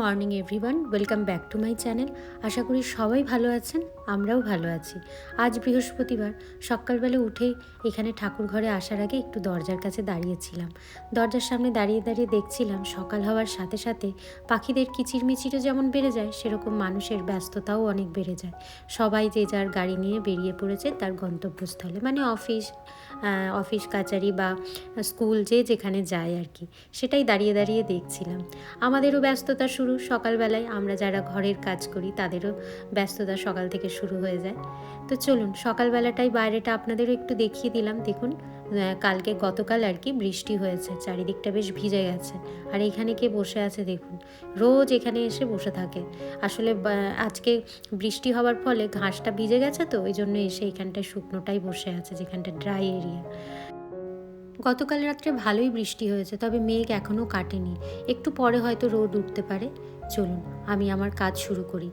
Morning everyone welcome back to my channel আশা করি সবাই ভালো আছেন, আমরাও ভালো আছি। আজ বৃহস্পতিবার, সকালবেলা উঠেই এখানে ঠাকুর ঘরে আসার আগে একটু দরজার কাছে দাঁড়িয়েছিলাম। দরজার সামনে দাঁড়িয়ে দাঁড়িয়ে দেখছিলাম, সকাল হওয়ার সাথে সাথে পাখিদের কিচিরমিচিরও যেমন বেড়ে যায়, সেরকম মানুষের ব্যস্ততাও অনেক বেড়ে যায়। সবাই যে যার গাড়ি নিয়ে বেরিয়ে পড়েছে, তার গন্তব্যস্থলে মানে অফিস অফিস, কাচারি বা স্কুল যে যেখানে যায় আর কি, সেটাই দাঁড়িয়ে দাঁড়িয়ে দেখছিলাম। আমাদেরও ব্যস্ততা শুরু সকালবেলায় আমরা যারা ঘরের কাজ করি, তাদেরও ব্যস্ততা সকাল থেকে শুরু হয়ে যায়। তো চলুন সকালবেলাটাই বাইরেটা আপনাদেরও একটু দেখিয়ে দিলাম। দেখুন কালকে গতকাল আর কি বৃষ্টি হয়েছে, চারিদিকটা বেশ ভিজে গেছে। আর এখানে কে বসে আছে দেখুন, রোজ এখানে এসে বসে থাকে। আসলে আজকে বৃষ্টি হওয়ার ফলে ঘাসটা ভিজে গেছে তো, ওই জন্য এসে এখানটায় শুকনোটাই বসে আছে, যেখানটা ড্রাই এরিয়া। গতকাল রাত্রে ভালোই বৃষ্টি হয়েছে, তবে মেঘ এখনও কাটেনি। একটু পরে হয়তো রোদ উঠতে পারে। চলুন, আমি আমার কাজ শুরু করি।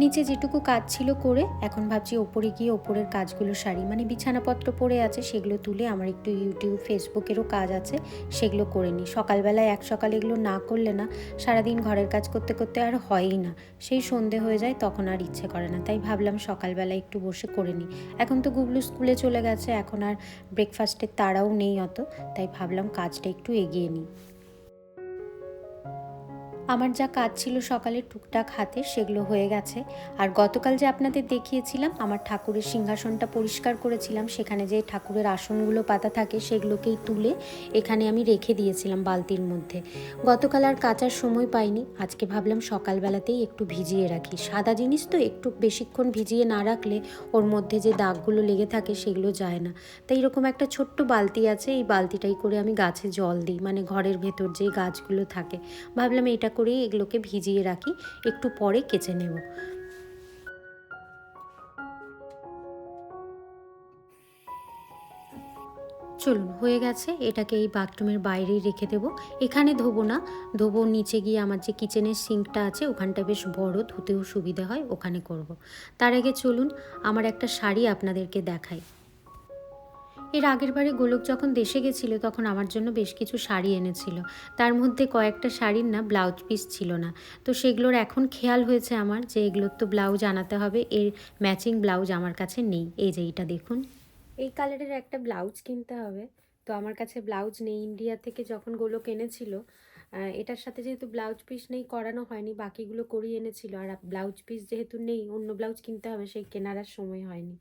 নিচে যেটুকু কাজ ছিল করে, এখন ভাবছি ওপরে গিয়ে ওপরের কাজগুলো সারি। মানে বিছানাপত্র পড়ে আছে, সেগুলো তুলে আমার একটু ইউটিউব ফেসবুকেরও কাজ আছে, সেগুলো করে নিই। সকালবেলায় এক সকাল এগুলো না করলে না, সারাদিন ঘরের কাজ করতে করতে আর হয়ই না। সেই সন্ধে হয়ে যায়, তখন আর ইচ্ছে করে না। তাই ভাবলাম সকালবেলা একটু বসে করে নিই। এখন তো গুবলু স্কুলে চলে গেছে, এখন আর ব্রেকফাস্টের তাড়াও নেই অত, তাই ভাবলাম কাজটা একটু এগিয়ে নিই। আমার যা কাজ ছিল সকালে টুকটাক হাতে সেগুলো হয়ে গেছে। আর গতকাল যে আপনাদের দেখিয়েছিলাম, আমার ঠাকুরের সিংহাসনটা পরিষ্কার করেছিলাম, সেখানে যে ঠাকুরের আসনগুলো পাতা থাকে সেগুলোকেই তুলে এখানে আমি রেখে দিয়েছিলাম বালতির মধ্যে। গতকাল আর কাচার সময় পাইনি। আজকে ভাবলাম সকালবেলাতেই একটু ভিজিয়ে রাখি। সাদা জিনিস তো একটু বেশিক্ষণ ভিজিয়ে না রাখলে ওর মধ্যে যে দাগগুলো লেগে থাকে সেগুলো যায় না। তাই এরকম একটা ছোট্ট বালতি আছে, এই বালতিটাই করে আমি গাছে জল দিই। মানে ঘরের ভেতর যে গাছগুলো থাকে। ভাবলাম এটা করেই এগুলোকে ভিজিয়ে রাখি, একটু পরে কেচে নেব। চলুন, হয়ে গেছে। এটাকে এই বাথরুমের বাইরেই রেখে দেবো। এখানে ধোবো না। ধোবো নিচে গিয়ে আমার যে কিচেনের সিঙ্কটা আছে, ওখানটা বেশ বড়, ধুতেও সুবিধে হয়, ওখানে করব। তার আগে চলুন, আমার একটা শাড়ি আপনাদেরকে দেখাই। এর আগের বারে গোলক যখন দেশে গেছিল, তখন আমার জন্য বেশ কিছু শাড়ি এনেছিল। তার মধ্যে কয়েকটা শাড়ির না ব্লাউজ পিস ছিল না। তো সেগুলোর এখন খেয়াল হয়েছে আমার যে এগুলোর তো ব্লাউজ আনাতে হবে, এর ম্যাচিং ব্লাউজ আমার কাছে নেই। এই যে এইটা দেখুন। এই কালারের একটা ব্লাউজ কিনতে হবে। তো আমার কাছে ব্লাউজ নেই। ইন্ডিয়া থেকে যখন গোলক এনেছিল এটার সাথে যেহেতু ব্লাউজ পিস নেই, করানো হয়নি, বাকিগুলো করিয়ে এনেছিল। আর ব্লাউজ পিস যেহেতু নেই, অন্য ব্লাউজ কিনতে হবে, সেই কেনার সময় হয়নি।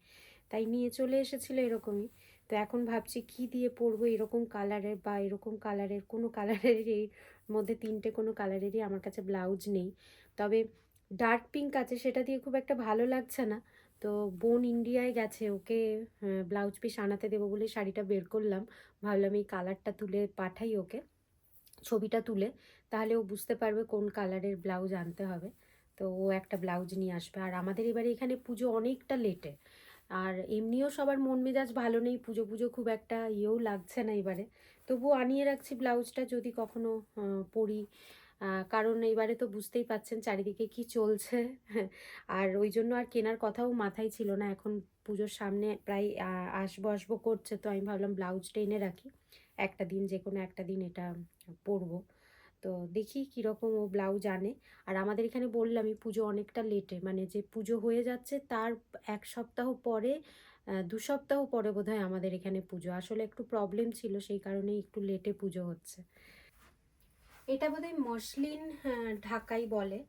তাই নিয়ে চলে এসেছিল এরকমই। তো এখন ভাবছি কি দিয়ে পরবো এরকম কালারের বা এরকম কালারের, কোনো কালারের এর মধ্যে তিনটে কোনো কালারেরই আমার কাছে ব্লাউজ নেই। তবে ডার্ক পিঙ্ক আছে, সেটা দিয়ে খুব একটা ভালো লাগছে না। তো বোন ইন্ডিয়ায় গেছে, ওকে ব্লাউজ পিস আনাতে দেবো বলে শাড়িটা বের করলাম। ভাবলাম এই কালারটা তুলে পাঠাই ওকে, ছবিটা তুলে, তাহলে ও বুঝতে পারবে কোন কালারের ব্লাউজ আনতে হবে। তো ও একটা ব্লাউজ নিয়ে আসবে। আর আমাদের এবারে এখানে পুজো অনেকটা লেটে। আর এমনিও সবার মন মেজাজ ভালো নেই, পুজো পুজো খুব একটা ইয়েও লাগছে না এবারে। তবুও আনিয়ে রাখছি ব্লাউজটা যদি কখনো পরি। কারণ এবারে তো বুঝতেই পাচ্ছেন চারিদিকে কি চলছে। আর ওই জন্য আর কেনার কথাও মাথায় ছিল না। এখন পুজোর সামনে প্রায় আসব আসব করছে, তো আমি ভাবলাম ব্লাউজটা এনে রাখি। একটা দিন যে কোনো একটা দিন এটা পরবো। তো দেখি কীরকম ও ব্লাউজ আনে। আর আমাদের এখানে বললামই পুজো অনেকটা লেটে মানে যে পুজো হয়ে যাচ্ছে তার এক সপ্তাহ পরে দু সপ্তাহ পরে বোধহয় আমাদের এখানে পুজো। আসলে একটু প্রবলেম ছিল সেই কারণেই একটু লেটে পুজো হচ্ছে। এটা বোধহয় মসলিন আহ, ঢাকাই বলে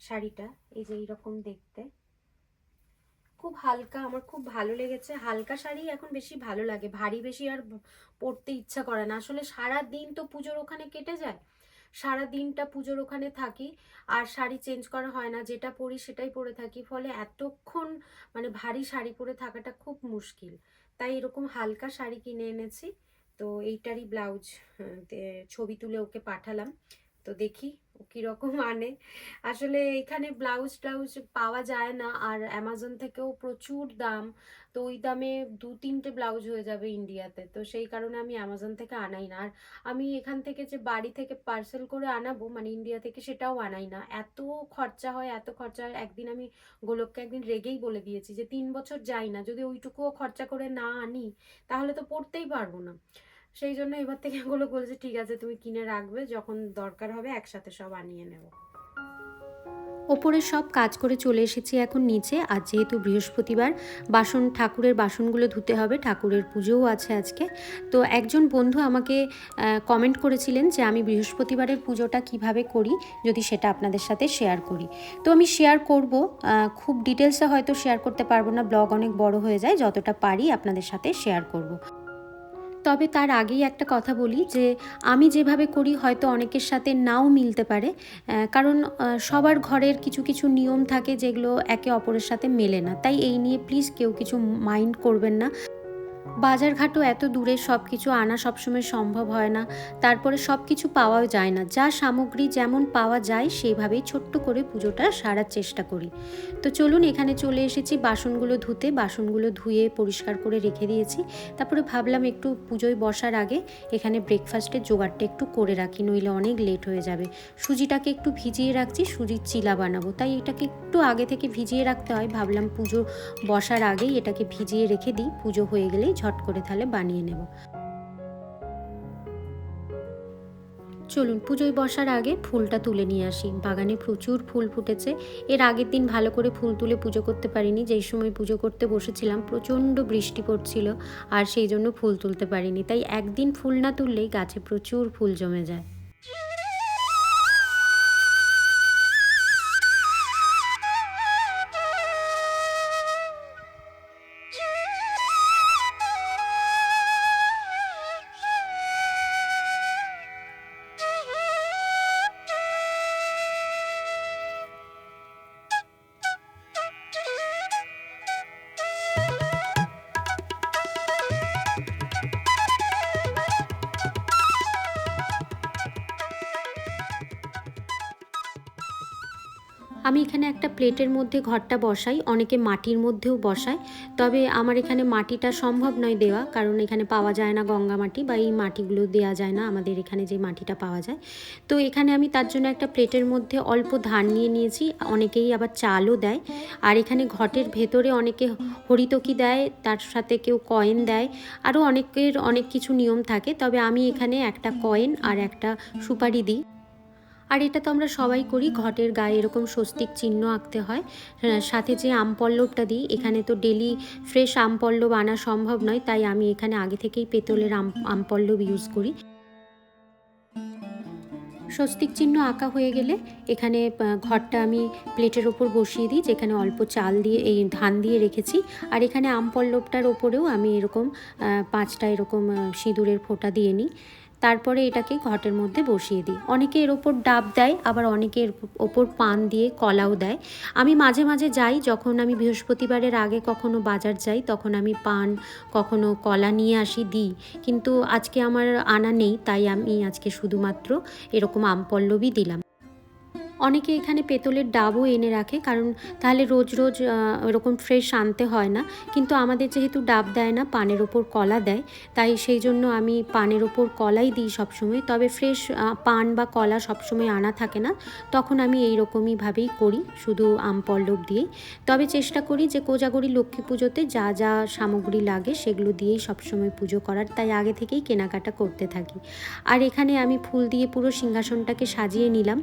শাড়িটা এই যে এইরকম দেখতে। খুব হালকা আমার খুব ভালো লেগেছে। হালকা শাড়ি এখন বেশি ভালো লাগে ভারী বেশি আর পরতে ইচ্ছা করে না। আসলে সারা দিন তো পুজোর ওখানে কেটে যায়। সারা দিনটা পুজোর ওখানে থাকি, আর শাড়ি চেঞ্জ করা হয় না, যেটা পরি সেটাই পরে থাকি। ফলে এতক্ষণ মানে ভারী শাড়ি পরে থাকাটা খুব মুশকিল। তাই এরকম হালকা শাড়ি কিনে এনেছি। তো এইটারই ব্লাউজ ছবি তুলে ওকে পাঠালাম। তো দেখি কীরকম আনে। আসলে এখানে ব্লাউজ টাউজ পাওয়া যায় না আর অ্যামাজন থেকেও প্রচুর দাম। তো ওই দামে দু তিনটে ব্লাউজ হয়ে যাবে ইন্ডিয়াতে তো সেই কারণে আমি অ্যামাজন থেকে আনাই না। আর আমি এখান থেকে যে বাড়ি থেকে পার্সেল করে আনাবো মানে ইন্ডিয়া থেকে সেটাও আনাই না। এত খরচা হয়, এত খরচা হয়, একদিন আমি গোলককে একদিন রেগেই বলে দিয়েছি যে, তিন বছর যাই না, যদি ওইটুকুও খরচা করে না আনি, তাহলে তো পড়তেই পারব না। সেই জন্য এবার থেকে এগুলো বলছে, ঠিক আছে, তুমি কিনে রাখবে, যখন দরকার হবে একসাথে সব আনিয়ে নেব। ওপরে সব কাজ করে চলে এসেছি এখন নিচে, আর যেহেতু বৃহস্পতিবার, বাসন, ঠাকুরের বাসনগুলো ধুতে হবে, ঠাকুরের পুজোও আছে আজকে। তো একজন বন্ধু আমাকে কমেন্ট করেছিলেন যে আমি বৃহস্পতিবারের পুজোটা কীভাবে করি, যদি সেটা আপনাদের সাথে শেয়ার করি। তো আমি শেয়ার করব খুব ডিটেলসে হয়তো শেয়ার করতে পারব না ব্লগ অনেক বড় হয়ে যায়, যতটা পারি আপনাদের সাথে শেয়ার করব। তবে তার আগেই একটা কথা বলি যে আমি যেভাবে করি হয়তো অনেকের সাথে নাও মিলতে পারে কারণ সবার ঘরের কিছু কিছু নিয়ম থাকে যেগুলো একে অপরের সাথে মেলে না। তাই এই নিয়ে প্লিজ কেউ কিছু মাইন্ড করবেন না। বাজারঘাটও এত দূরে সব কিছু আনা সবসময় সম্ভব হয় না। তারপরে সব কিছু পাওয়াও যায় না। যা সামগ্রী যেমন পাওয়া যায় সেইভাবেই ছোট্ট করে পুজোটা সারার চেষ্টা করি। তো চলুন, এখানে চলে এসেছি বাসনগুলো ধুতে। বাসনগুলো ধুয়ে পরিষ্কার করে রেখে দিয়েছি। তারপরে ভাবলাম একটু পুজোয় বসার আগে এখানে ব্রেকফাস্টের জোগাড়টা একটু করে রাখি, নইলে অনেক লেট হয়ে যাবে। সুজিটাকে একটু ভিজিয়ে রাখছি, সুজির চিলা বানাবো। তাই এটাকে একটু আগে থেকে ভিজিয়ে রাখতে হয়। ভাবলাম পুজো বসার আগেই এটাকে ভিজিয়ে রেখে দিই। পুজো হয়ে গেলেই ঝট করে তাহলে বানিয়ে নেব। চলুন, পুজোয় বসার আগে ফুলটা তুলে নিয়ে আসি। বাগানে প্রচুর ফুল ফুটেছে। এর আগের দিন ভালো করে ফুল তুলে পুজো করতে পারিনি। যেই সময় পুজো করতে বসেছিলাম, প্রচণ্ড বৃষ্টি পড়ছিল আর সেই জন্য ফুল তুলতে পারিনি। তাই একদিন ফুল না তুললেই গাছে প্রচুর ফুল জমে যায়। আমি এখানে একটা প্লেটের মধ্যে ঘরটা বসাই, অনেকে মাটির মধ্যেও বসায়। তবে আমার এখানে মাটিটা সম্ভব নয় দেওয়া, কারণ এখানে পাওয়া যায় না গঙ্গা মাটি বা এই মাটিগুলো দেওয়া যায় না, আমাদের এখানে যে মাটিটা পাওয়া যায়। তো এখানে আমি তার জন্য একটা প্লেটের মধ্যে অল্প ধান নিয়ে নিয়েছি, অনেকেই আবার চালও দেয়। আর এখানে ঘটের ভেতরে অনেকে হরিতকি দেয়, তার সাথে কেউ কয়েন দেয়, আরও অনেকের অনেক কিছু নিয়ম থাকে। তবে আমি এখানে একটা কয়েন আর একটা সুপারি দিই। আর এটা তো আমরা সবাই করি ঘটের গায়ে এরকম স্বস্তিক চিহ্ন আঁকতে হয়। হ্যাঁ, সাথে যে আম পল্লবটা দিই এখানে তো ডেলি ফ্রেশ আম পল্লব আনা সম্ভব নয় তাই আমি এখানে আগে থেকেই পেতলের আম আম পল্লব ইউজ করি। স্বস্তিক চিহ্ন আঁকা হয়ে গেলে এখানে ঘরটা আমি প্লেটের ওপর বসিয়ে দিই যেখানে অল্প চাল দিয়ে এই ধান দিয়ে রেখেছি। আর এখানে আম পল্লবটার ওপরেও আমি এরকম পাঁচটা এরকম সিঁদুরের ফোঁটা দিয়ে নিই। তারপরে এটাকে ঘটের মধ্যে বসিয়ে দিই। অনেকে এর ওপর ডাব দেয়, আবার অনেকে এর ওপর পান দিয়ে কলাও দেয়। আমি মাঝে মাঝে যাই, যখন আমি বৃহস্পতিবারের আগে কখনো বাজার যাই, তখন আমি পান, কখনো কলা নিয়ে আসি, দিই। কিন্তু আজকে আমার আনা নেই, তাই আমি আজকে শুধুমাত্র এরকম আম পল্লবই দিলাম। অনেকে এখানে পেতলের ডাবও এনে রাখে, কারণ তাহলে রোজ রোজ ওরকম ফ্রেশ আনতে হয় না। কিন্তু আমাদের যেহেতু ডাব দেয় না, পানের ওপর কলা দেয়, তাই সেই জন্য আমি পানের ওপর কলাই দিই সবসময়। তবে ফ্রেশ পান বা কলা সবসময় আনা থাকে না, তখন আমি এই রকমইভাবেই করি, শুধু আম পল্লব দিয়েই। তবে চেষ্টা করি যে কোজাগরি লক্ষ্মী পুজোতে যা যা সামগ্রী লাগে সেগুলো দিয়েই সবসময় পুজো করার, তাই আগে থেকেই কেনাকাটা করতে থাকি। আর এখানে আমি ফুল দিয়ে পুরো সিংহাসনটাকে সাজিয়ে নিলাম।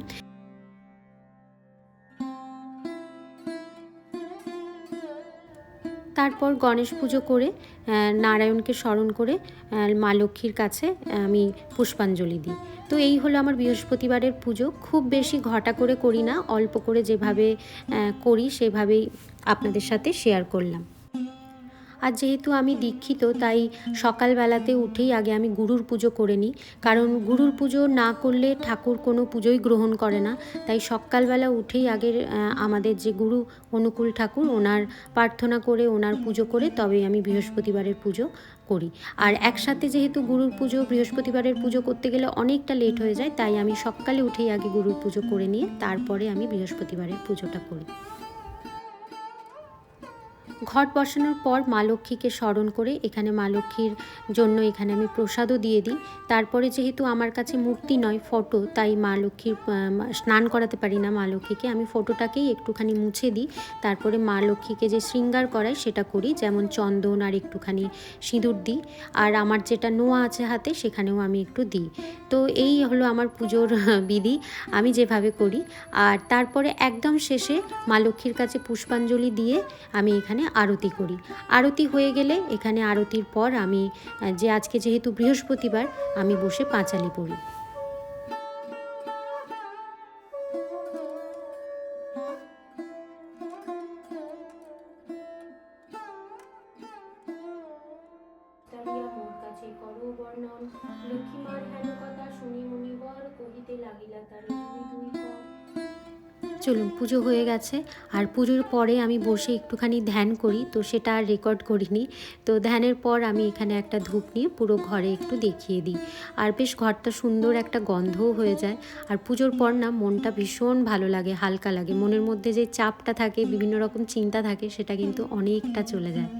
তারপর গণেশ পুজো করে নারায়ণকে স্মরণ করে মা লক্ষ্মীর কাছে আমি পুষ্পাঞ্জলি দিই। তো এই হলো আমার বৃহস্পতিবারের পুজো। খুব বেশি ঘটা করে করি না, অল্প করে যেভাবে করি সেভাবেই আপনাদের সাথে শেয়ার করলাম। আর যেহেতু আমি দীক্ষিত তাই সকালবেলাতে উঠেই আগে আমি গুরুর পুজো করে নিই। কারণ গুরুর পুজো না করলে ঠাকুর কোনো পুজোই গ্রহণ করে না। তাই সকালবেলা উঠেই আহ, আমাদের যে গুরু অনুকূল ঠাকুর ওনার প্রার্থনা করে ওনার পুজো করে তবে আমি বৃহস্পতিবারের পুজো করি। আর একসাথে যেহেতু গুরুর পুজো বৃহস্পতিবারের পুজো করতে গেলে অনেকটা লেট হয়ে যায় তাই আমি সকালে উঠেই আগে গুরুর পুজো করে নিয়ে তারপরে আমি বৃহস্পতিবারের পুজোটা করি। ঘট বসানোর পর মা লক্ষ্মীকে স্মরণ করে এখানে মা লক্ষ্মীর জন্য এখানে আমি প্রসাদও দিয়ে দিই। তারপরে যেহেতু আমার কাছে মূর্তি নয়, ফটো, তাই মা লক্ষ্মীর স্নান করাতে পারি না মা লক্ষ্মীকে। আমি ফটোটাকেই একটুখানি মুছে দিই। তারপরে মা লক্ষ্মীকে যে শৃঙ্গার করাই সেটা করি, যেমন চন্দন আর একটুখানি সিঁদুর দিই। আর আমার যেটা নোয়া আছে হাতে সেখানেও আমি একটু দিই। তো এই হলো আমার পুজোর বিধি, আমি যেভাবে করি। আর তারপরে একদম শেষে মা লক্ষ্মীর কাছে পুষ্পাঞ্জলি দিয়ে আমি এখানে আরতি করি। আরতি হয়ে গেলে এখানে আরতির পর আমি, যে আজকে যেহেতু বৃহস্পতিবার, আমি বসে পাঁচালি পড়ি। হেন কথা শুনি মুনিবর কহিতে লাগিলা তার দুই। চলুন, পুজো হয়ে গেছে। আর পুজোর পরে আমি বসে একটুখানি ধ্যান করি, তো সেটা আর রেকর্ড করিনি। তো ধ্যানের পর আমি এখানে একটা ধূপ নিয়ে পুরো ঘরে একটু দেখিয়ে দিই। আর বেশ ঘরটা সুন্দর একটা গন্ধও হয়ে যায়। আর পুজোর পর না, মনটা ভীষণ ভালো লাগে, হালকা লাগে। মনের মধ্যে যে চাপটা থাকে, বিভিন্ন রকম চিন্তা থাকে, সেটা কিন্তু অনেকটা চলে যায়।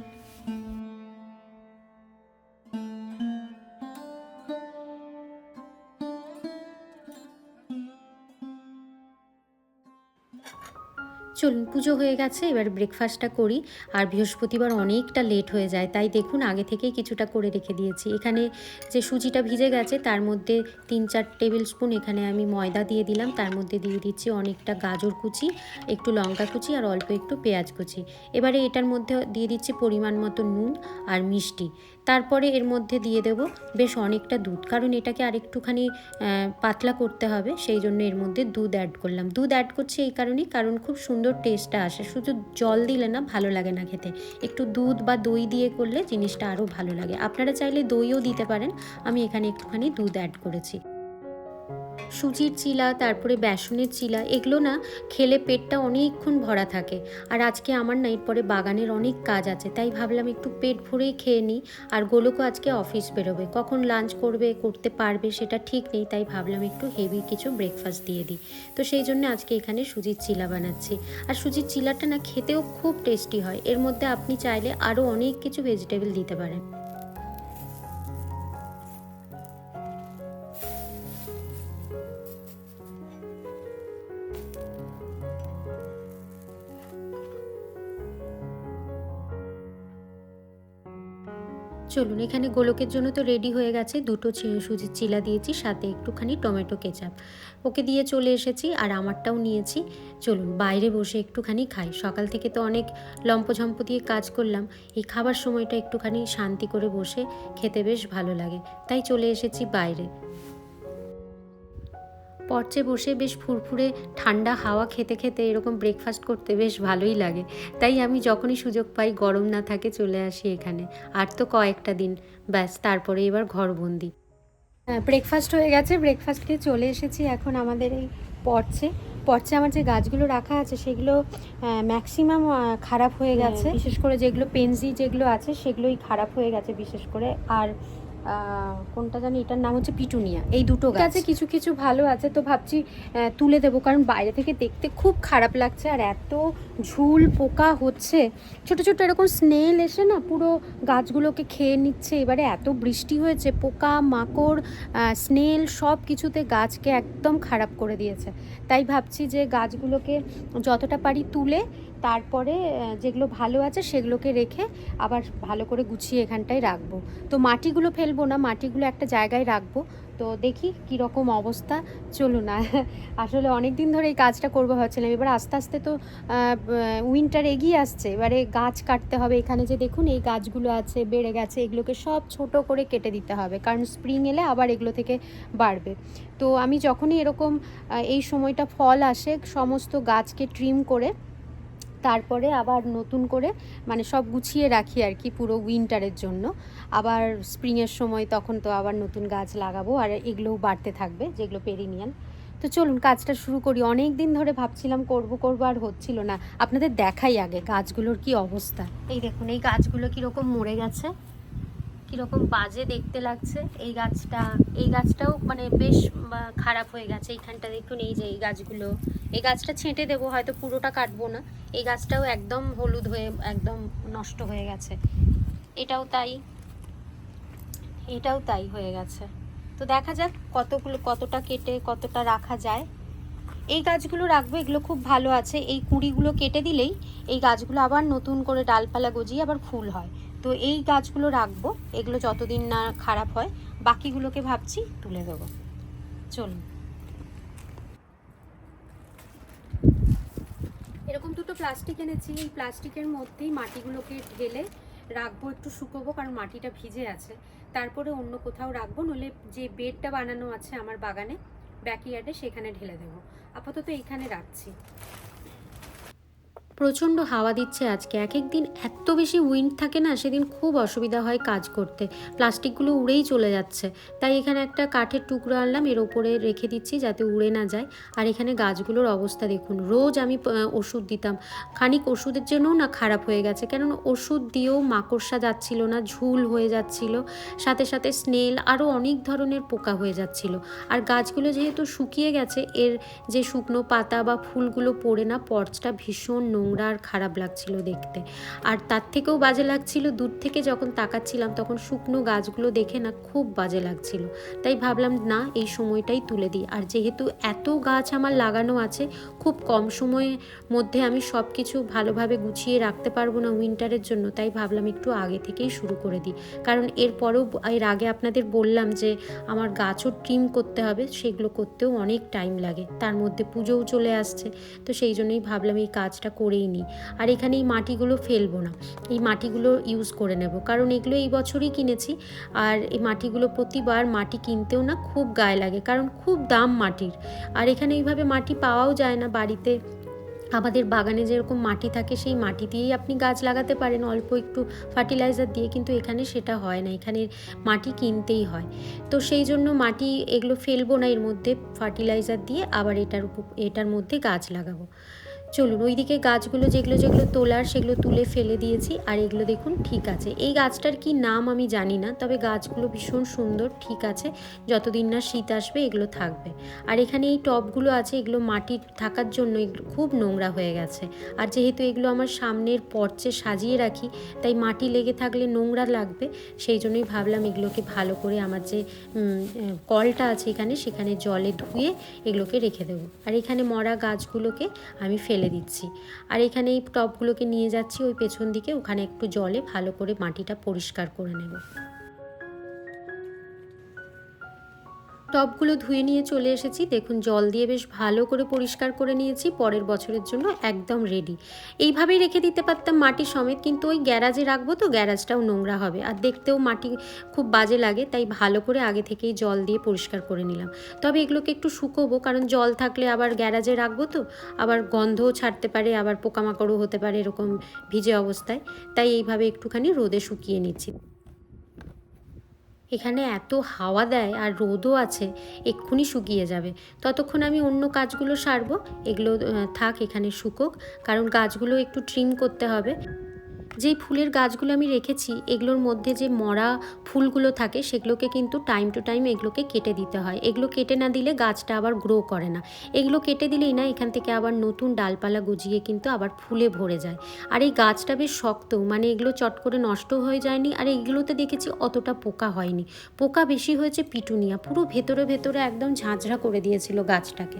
চলুন পুজো হয়ে গেছে, এবার ব্রেকফাস্টটা করি। আর বৃহস্পতিবার অনেকটা লেট হয়ে যায়, তাই দেখুন আগে থেকেই কিছুটা করে রেখে দিয়েছি। এখানে যে সুজিটা ভিজে গেছে, তার মধ্যে তিন চার টেবিল স্পুন এখানে আমি ময়দা দিয়ে দিলাম। তার মধ্যে দিয়ে দিচ্ছি অনেকটা গাজর কুচি, একটু লঙ্কা কুচি আর অল্প একটু পেঁয়াজ কুচি। এবারে এটার মধ্যে দিয়ে দিচ্ছি পরিমাণ মতো নুন আর মিষ্টি। তারপরে এর মধ্যে দিয়ে দেব। বেশ অনেকটা দুধ, কারণ এটাকে আর একটুখানি পাতলা করতে হবে, সেই জন্য এর মধ্যে দুধ অ্যাড করলাম। দুধ অ্যাড করছি এই কারণেই, কারণ খুব সুন্দর টেস্টটা আসে। শুধু জল দিলে না, ভালো লাগে না খেতে। একটু দুধ বা দই দিয়ে করলে জিনিসটা আরও ভালো লাগে। আপনারা চাইলে দইও দিতে পারেন। আমি এখানে একটুখানি দুধ অ্যাড করেছি। সুজির চিলা, তারপরে বেসনের চিলা, এগুলো না খেলে পেটটা অনেকক্ষণ ভরা থাকে। আর আজকে আমার না এরপরে বাগানের অনেক কাজ আছে, তাই ভাবলাম একটু পেট ভরেই খেয়ে নিই। আর গোলকও আজকে অফিস বেরোবে, কখন লাঞ্চ করবে, করতে পারবে সেটা ঠিক নেই, তাই ভাবলাম একটু হেভি কিছু ব্রেকফাস্ট দিয়ে দিই। তো সেই জন্য আজকে এখানে সুজির চিলা বানাচ্ছি। আর সুজির চিলাটা না খেতেও খুব টেস্টি হয়, এর মধ্যে আপনি চাইলে আরও অনেক কিছু ভেজিটেবল দিতে পারেন। চলুন, এখানে গোলকের জন্য তো রেডি হয়ে গেছে। দুটো সুজির চিলা দিয়েছি, সাথে একটুখানি টমেটো কেচাপ। ওকে দিয়ে চলে এসেছি আর আমারটাও নিয়েছি। চলুন, বাইরে বসে একটুখানি খাই। সকাল থেকে তো অনেক লম্পঝম্প দিয়ে কাজ করলাম। এই খাবার সময়টা একটুখানি শান্তি করে বসে খেতে বেশ ভালো লাগে। তাই চলে এসেছি বাইরে। পর্চে বসে বেশ ফুরফুরে ঠান্ডা হাওয়া খেতে খেতে এরকম ব্রেকফাস্ট করতে বেশ ভালোই লাগে। তাই আমি যখনই সুযোগ পাই গরম না থাকে চলে আসি এখানে। আর তো কয়েকটা দিন। ব্যাস তারপরে এবার ঘরবন্দি। ব্রেকফাস্ট হয়ে গেছে ব্রেকফাস্ট খেয়ে চলে এসেছি এখন আমাদের এই পর্চে। পর্চে আমার যে গাছগুলো রাখা আছে সেগুলো ম্যাক্সিমাম খারাপ হয়ে গেছে। বিশেষ করে যেগুলো পেনজি যেগুলো আছে সেগুলোই খারাপ হয়ে গেছে বিশেষ করে। আর কোনটা জানি এটার নাম হচ্ছে পিটুনিয়া। এই দুটো গাছ আছে কিছু কিছু ভালো আছে তো ভাবছি তুলে দেবো। কারণ বাইরে থেকে দেখতে খুব খারাপ লাগছে আর এত ঝুল পোকা হচ্ছে। ছোট ছোট এরকম স্নেল এসে না পুরো গাছগুলোকে খেয়ে নিচ্ছে। এবারে এত বৃষ্টি হয়েছে পোকা মাকড় স্নেল সব কিছুতে গাছকে একদম খারাপ করে দিয়েছে। তাই ভাবছি যে গাছগুলোকে যতটা পারি তুলে তারপরে যেগুলো ভালো আছে সেগুলোকে রেখে আবার ভালো করে গুছিয়ে এখানটায় রাখব। তো মাটিগুলো ফেলব না, মাটিগুলো একটা জায়গায় রাখব। তো দেখি কীরকম অবস্থা। চলুন না আসলে অনেক দিন ধরে এই কাজটা করব ভাবছিলাম। এবার আস্তে আস্তে তো উইন্টার এগিয়ে আসছে। এবারে গাছ কাটতে হবে এখানে যে দেখুন, এই গাছগুলো আছে, বেড়ে গেছে, এগুলোকে সব ছোট করে কেটে দিতে হবে। কারণ স্প্রিং এলে আবার এগুলো থেকে বাড়বে। তো আমি যখনই এরকম এই সময়টা ফল আসে, সমস্ত গাছকে ট্রিম করে তারপরে আবার নতুন করে মানে সব গুছিয়ে রাখি আর কি পুরো উইন্টারের জন্য। আবার স্প্রিংয়ের সময় তখন তো আবার নতুন গাছ লাগাবো আর এগুলোও বাড়তে থাকবে, যেগুলো পেরিনিয়াল তো চলুন কাজটা শুরু করি। অনেক দিন ধরে ভাবছিলাম করব করব আর হচ্ছিল না। আপনাদের দেখাই আগে গাছগুলোর কি অবস্থা। এই দেখুন, এই গাছগুলো কীরকম মরে গেছে। কীরকম বাজে দেখতে লাগছে? এই গাছটা, এই গাছটাও মানে বেশ খারাপ হয়ে গেছে। এইখানটা দেখুন এই যে এই গাছগুলো। এই গাছটা ছেঁটে দেবো, হয়তো পুরোটা কাটবো না। এই গাছটাও একদম হলুদ হয়ে, একদম নষ্ট হয়ে গেছে। এটাও তাই। এটাও তাই হয়ে গেছে। তো দেখা যাক কতগুলো, কতটা কেটে, কতটা রাখা যায়। এই গাছগুলো রাখব, এগুলো খুব ভালো আছে। এই কুঁড়িগুলো কেটে দিলেই এই গাছগুলো আবার নতুন করে ডালপালা গজিয়ে আবার ফুল হয়। তো এই গাছগুলো রাখব। এগুলো যতদিন না খারাপ হয়, বাকিগুলোকে ভাবছি তুলে দেবো। চলুন। এরকম দুটো প্লাস্টিক এনেছি। এই প্লাস্টিকের মধ্যেই মাটিগুলোকে ঢেলে রাখব, একটু শুকোবো, কারণ মাটিটা ভিজে আছে। তারপরে অন্য কোথাও রাখব নলে যে বেডটা বানানো আছে আমার বাগানে, ব্যাকইয়ার্ডে, সেখানে ঢেলে দেবো। আপাতত এইখানে রাখছি। প্রচণ্ড হাওয়া দিচ্ছে আজকে। এক এক দিন এত বেশি উইন্ড থাকে না, সেদিন খুব অসুবিধা হয় কাজ করতে। প্লাস্টিকগুলো উড়েই চলে যাচ্ছে। তাই এখানে একটা কাঠের টুকরো আনলাম, এর ওপরে রেখে দিচ্ছি যাতে উড়ে না যায়। আর এখানে গাছগুলোর অবস্থা দেখুন, রোজ আমি ওষুধ দিতাম। খানিক ওষুধের জন্যও না খারাপ হয়ে গেছে, কেননা ওষুধ দিয়েও মাকড়সা যাচ্ছিল না, ঝুল হয়ে যাচ্ছিল। সাথে সাথে স্নেল আরও অনেক ধরনের পোকা হয়ে যাচ্ছিল। আর গাছগুলো যেহেতু শুকিয়ে গেছে, এর যে শুকনো পাতা বা ফুলগুলো পড়ে না পর্চটা ভীষণ নোংরা আর খারাপ লাগছিল দেখতে। আর তার থেকেও বাজে লাগছিল, দূর থেকে যখন তাকাচ্ছিলাম তখন শুকনো গাছগুলো দেখে না খুব বাজে লাগছিল। তাই ভাবলাম, না, এই সময়টাই তুলে দিই। আর যেহেতু এত গাছ আমার লাগানো আছে, খুব কম সময়ের মধ্যে আমি সব কিছু ভালোভাবে গুছিয়ে রাখতে পারব না উইন্টারের জন্য, তাই ভাবলাম একটু আগে থেকেই শুরু করে দিই। কারণ এরপরেও এর আগে আপনাদের বললাম যে, আমার গাছও ট্রিম করতে হবে, সেগুলো করতেও অনেক টাইম লাগে। তার মধ্যে পুজোও চলে আসছে, তো সেই জন্যই ভাবলাম এই কাজটা করেই নিই আর এখানে এই মাটিগুলো ফেলব না। এই মাটিগুলো ইউজ করে নেব। কারণ এগুলো এই বছরই কিনেছি। আর এই মাটিগুলো প্রতিবার মাটি কিনতেও না খুব গায়ে লাগে। কারণ খুব দাম মাটির। আর এখানে এইভাবে মাটি পাওয়াও যায় না বাড়িতে। আমাদের বাগানে যেরকম মাটি থাকে, সেই মাটি দিয়েই আপনি গাছ লাগাতে পারেন। অল্প একটু ফার্টিলাইজার দিয়ে কিন্তু এখানে সেটা হয় না। এখানে মাটি কিনতেই হয়। তো সেই জন্য মাটি এগুলো ফেলব না। এর মধ্যে ফার্টিলাইজার দিয়ে আবার এটার উপ এটার মধ্যে গাছ লাগাবো। চলুন, ওইদিকে গাছগুলো যেগুলো যেগুলো তোলার সেগুলো তুলে ফেলে দিয়েছি, আর এগুলো দেখুন ঠিক আছে। এই গাছটার কি নাম আমি জানি না, তবে গাছগুলো ভীষণ সুন্দর, ঠিক আছে। যতদিন না শীত আসবে, এগুলো থাকবে। আর এখানে এই টবগুলো আছে, এগুলো মাটি থাকার জন্য খুব নোংরা হয়ে গেছে। আর যেহেতু এগুলো আমার সামনের পর্চে সাজিয়ে রাখি, তাই মাটি লেগে থাকলে নোংরা লাগবে, সেই জন্যই ভাবলাম এগুলোকে ভালো করে আমার যে কলটা আছে এখানে, সেখানে জলে ধুয়ে এগুলোকে রেখে দেবো। আর এখানে মরা গাছগুলোকে আমি ফেলে দিচ্ছি। আর এখানে এই টবগুলোকে নিয়ে যাচ্ছি, ওই পেছন দিকে। ওখানে একটু জলে ভালো করে মাটিটা পরিষ্কার করে নেব। টবগুলো ধুয়ে নিয়ে চলে এসেছি। দেখুন, জল দিয়ে বেশ ভালো করে পরিষ্কার করে নিয়েছি। পরের বছরের জন্য একদম রেডি এইভাবেই রেখে দিতে পারতাম মাটি সমেত, কিন্তু ওই গ্যারাজে রাখব তো গ্যারাজটাও নোংরা হবে। আর দেখতেও মাটি খুব বাজে লাগে, তাই ভালো করে আগে থেকেই জল দিয়ে পরিষ্কার করে নিলাম। তবে এগুলোকে একটু শুকোবো, কারণ জল থাকলে আবার গ্যারাজে রাখব তো, আবার গন্ধও ছাড়তে পারে, আবার পোকামাকড়ও হতে পারে এরকম ভিজে অবস্থায়। তাই এইভাবে একটুখানি রোদে শুকিয়ে নিচ্ছি। এখানে এত হাওয়া দেয় আর রোদও আছে, এক্ষুনি শুকিয়ে যাবে। ততক্ষণ আমি অন্য কাজগুলো সারবো, এগুলো থাক এখানে শুকোক, কারণ গাছগুলো একটু ট্রিম করতে হবে। যেই ফুলের গাছগুলো আমি রেখেছি, এগুলোর মধ্যে যে মরা ফুলগুলো থাকে, সেগুলোকে কিন্তু টাইম টু টাইম এগুলোকে কেটে দিতে হয়। এগুলো কেটে না দিলে গাছটা আবার গ্রো করে না। এগুলো কেটে দিলেই না, এখান থেকে আবার নতুন ডালপালা গজিয়ে কিন্তু আবার ফুলে ভরে যায়। আর এই গাছটা বেশ শক্ত মানে এগুলো চট করে নষ্ট হয়ে যায়নি, আর এগুলোতে দেখেছি অতটা পোকা হয়নি। পোকা বেশি হয়েছে পিটুনিয়া, পুরো ভেতরে ভেতরে একদম ঝাঁঝরা করে দিয়েছিল গাছটাকে।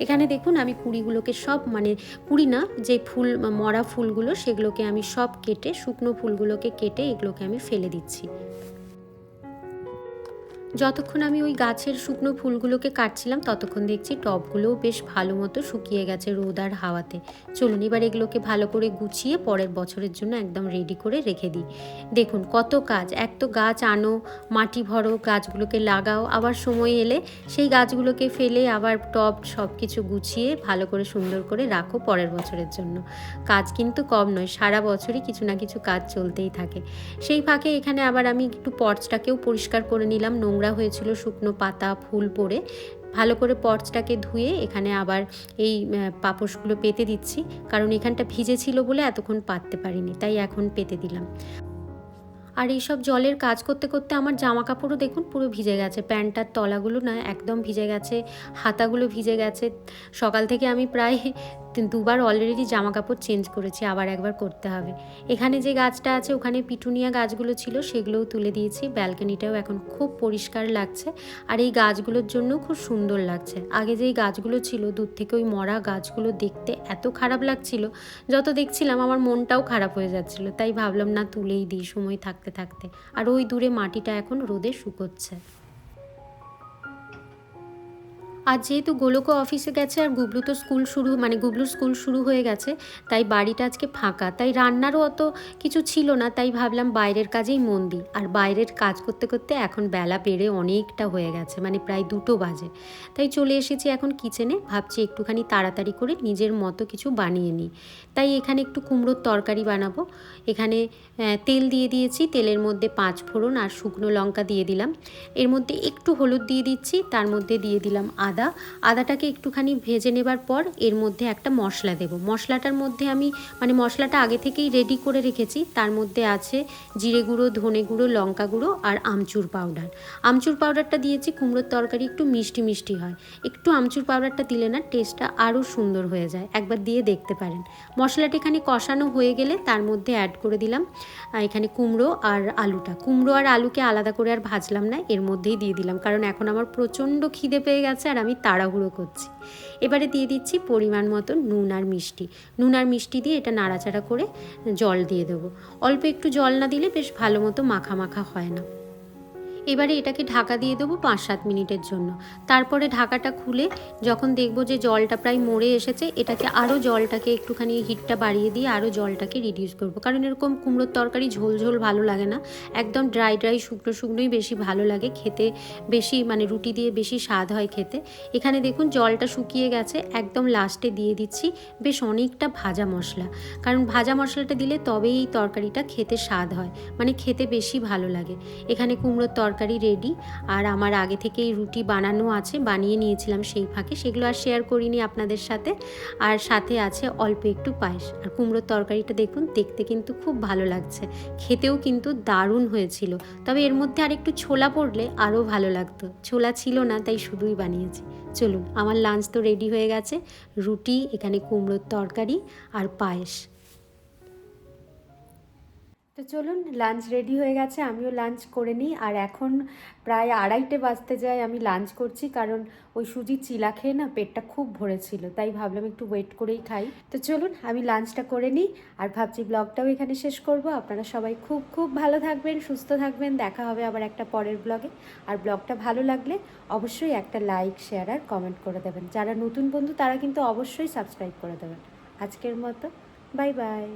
এখানে দেখুন আমি কুড়িগুলোকে সব মানে কুড়ি না, যে ফুল, মরা ফুলগুলো, সেগুলোকে আমি সব কেটে শুকনো ফুলগুলোকে কেটে এগুলোকে আমি ফেলে দিচ্ছি। যতক্ষণ আমি ওই গাছের শুকনো ফুলগুলোকে কাটছিলাম, ততক্ষণ দেখছি টবগুলোও বেশ ভালো মতো শুকিয়ে গেছে রোদ আর হাওয়াতে। চলুন এবার এগুলোকে ভালো করে গুছিয়ে পরের বছরের জন্য একদম রেডি করে রেখে দিই। দেখুন কত কাজ এক তো গাছ আনো, মাটি ভরো, গাছগুলোকে লাগাও, আবার সময় এলে সেই গাছগুলোকে ফেলে আবার টব সব কিছু গুছিয়ে ভালো করে সুন্দর করে রাখো পরের বছরের জন্য। কাজ কিন্তু কম নয়, সারা বছরই কিছু না কিছু কাজ চলতেই থাকে। সেই ফাঁকে এখানে আবার আমি একটু পর্চটাকেও পরিষ্কার করে নিলাম, নোংরা হয়েছিল শুকনো পাতা, ফুল পড়ে। ভালো করে পর্চটাকে ধুয়ে এখানে আবার এই পাপোশগুলো পেতে দিচ্ছি। কারণ এখানটা ভিজে ছিল বলে এতক্ষণ পাততে পারিনি, তাই এখন পেতে দিলাম। আর এইসব জলের কাজ করতে করতে আমার জামা কাপড়ও দেখুন পুরো ভিজে গেছে। প্যান্টটার তলাগুলো না একদম ভিজে গেছে, হাতাগুলো ভিজে গেছে। সকাল থেকে আমি প্রায় দুবার অলরেডি জামা কাপড় চেঞ্জ করেছি, আবার একবার করতে হবে। এখানে যে গাছটা আছে, ওখানে পিটুনিয়া গাছগুলো ছিল, সেগুলোও তুলে দিয়েছি। ব্যালকনিটাও এখন খুব পরিষ্কার লাগছে, আর এই গাছগুলোর জন্য খুব সুন্দর লাগছে। আগে যেই গাছগুলো ছিল, দূর থেকে ওই মরা গাছগুলো দেখতে এত খারাপ লাগছিল, যত দেখছিলাম আমার মনটাও খারাপ হয়ে যাচ্ছিল। তাই ভাবলাম, না, তুলেই দিই সময় থাকতে থাকতে। আর ওই দূরে মাটিটা এখন রোদে শুকোচ্ছে। আর যেহেতু গোলকো অফিসে গেছে আর গুবলু তো স্কুল শুরু মানে গুবলুর স্কুল শুরু হয়ে গেছে, তাই বাড়িটা আজকে ফাঁকা। তাই রান্নারও অত কিছু ছিল না, তাই ভাবলাম বাইরের কাজেই মন দিই। আর বাইরের কাজ করতে করতে এখন বেলা বেড়ে অনেকটা হয়ে গেছে মানে প্রায় দুটো বাজে। তাই চলে এসেছি এখন কিচেনে, ভাবছি একটুখানি তাড়াতাড়ি করে নিজের মতো কিছু বানিয়ে নিই। তাই এখানে একটু কুমড়োর তরকারি বানাবো। এখানে তেল দিয়ে দিয়েছি, তেলের মধ্যে পাঁচ ফোড়ন আর শুকনো লঙ্কা দিয়ে দিলাম। এর মধ্যে একটু হলুদ দিয়ে দিচ্ছি, তার মধ্যে দিয়ে দিলাম আদা। আদাটাকে একটুখানি ভেজে নেবার পর এর মধ্যে একটা মশলা দেব। মশলাটার মধ্যে আমি মানে মশলাটা আগে থেকেই রেডি করে রেখেছি। তার মধ্যে আছে জিরে গুঁড়ো, ধনে গুঁড়ো, লঙ্কা গুঁড়ো আর আমচুর পাউডার আমচুর পাউডারটা দিয়েছি, কুমড়োর তরকারি একটু মিষ্টি মিষ্টি হয়। একটু আমচুর পাউডারটা দিলে না টেস্টটা আরও সুন্দর হয়ে যায়। একবার দিয়ে দেখতে পারেন। মশলাটা এখানে কষানো হয়ে গেলে তার মধ্যে অ্যাড করে দিলাম এখানে কুমড়ো আর আলুটা। কুমড়ো আর আলুকে আলাদা করে আর ভাজলাম না, এর মধ্যেই দিয়ে দিলাম। কারণ এখন আমার প্রচণ্ড খিদে পেয়ে গেছে আর আমি তাড়াহুড়ো করছি। এবারে দিয়ে দিচ্ছি পরিমাণ মতো নুন আর মিষ্টি। নুন আর মিষ্টি দিয়ে এটা নাড়াচাড়া করে জল দিয়ে দেবো। অল্প একটু জল না দিলে বেশ ভালো মতো মাখা মাখা হয় না। এবারে এটাকে ঢাকা দিয়ে দেবো পাঁচ সাত মিনিটের জন্য। তারপরে ঢাকাটা খুলে যখন দেখব যে জলটা প্রায় মরে এসেছে, এটাকে আরও জলটাকে একটুখানি হিটটা বাড়িয়ে দিয়ে আরও জলটাকে রিডিউস করব। কারণ এরকম কুমড়োর তরকারি ঝোল ঝোল ভালো লাগে না। একদম ড্রাই ড্রাই শুকনো, শুকনোই বেশি ভালো লাগে খেতে। বেশি মানে রুটি দিয়ে বেশি স্বাদ হয় খেতে। এখানে দেখুন জলটা শুকিয়ে গেছে, একদম লাস্টে দিয়ে দিচ্ছি। বেশ অনেকটা ভাজা মশলা। কারণ ভাজা মশলাটা দিলে তবেই তরকারিটা খেতে স্বাদ হয় মানে খেতে বেশি ভালো লাগে। এখানে কুমড়োর তরকারি রেডি আর আমার আগে থেকেই রুটি বানানো আছে, বানিয়ে নিয়েছিলাম সেই ফাঁকে, সেগুলো আর শেয়ার করিনি আপনাদের সাথে। আর সাথে আছে অল্প একটু পায়েস, আর কুমড়োর তরকারিটা দেখুন, দেখতে কিন্তু খুব ভালো লাগছে। খেতেও কিন্তু দারুণ হয়েছিল। তবে এর মধ্যে আর একটু ছোলা পড়লে আরও ভালো লাগতো। ছোলা ছিল না, তাই শুধুই বানিয়েছি। চলুন, আমার লাঞ্চ তো রেডি হয়ে গেছে। রুটি, এখানে কুমড়োর তরকারি আর পায়েস। তো চলুন লাঞ্চ রেডি হয়ে গেছে, আমিও লাঞ্চ করে নিই। আর এখন প্রায় আড়াইটে বাজতে যায়, আমি লাঞ্চ করছি, কারণ ওই সুজির চিলা খেয়ে না পেটটা খুব ভরেছিল, তাই ভাবলাম একটু ওয়েট করেই খাই। তো চলুন, আমি লাঞ্চটা করে নিই, আর ভাবছি ব্লগটাও এখানে শেষ করব। আপনারা সবাই খুব খুব ভালো থাকবেন, সুস্থ থাকবেন, দেখা হবে আবার একটা পরের ব্লগে আর ব্লগটা ভালো লাগলে অবশ্যই একটা লাইক শেয়ার আর কমেন্ট করে দেবেন। যারা নতুন বন্ধু, তারা কিন্তু অবশ্যই সাবস্ক্রাইব করে দেবেন। আজকের মতো বাই বাই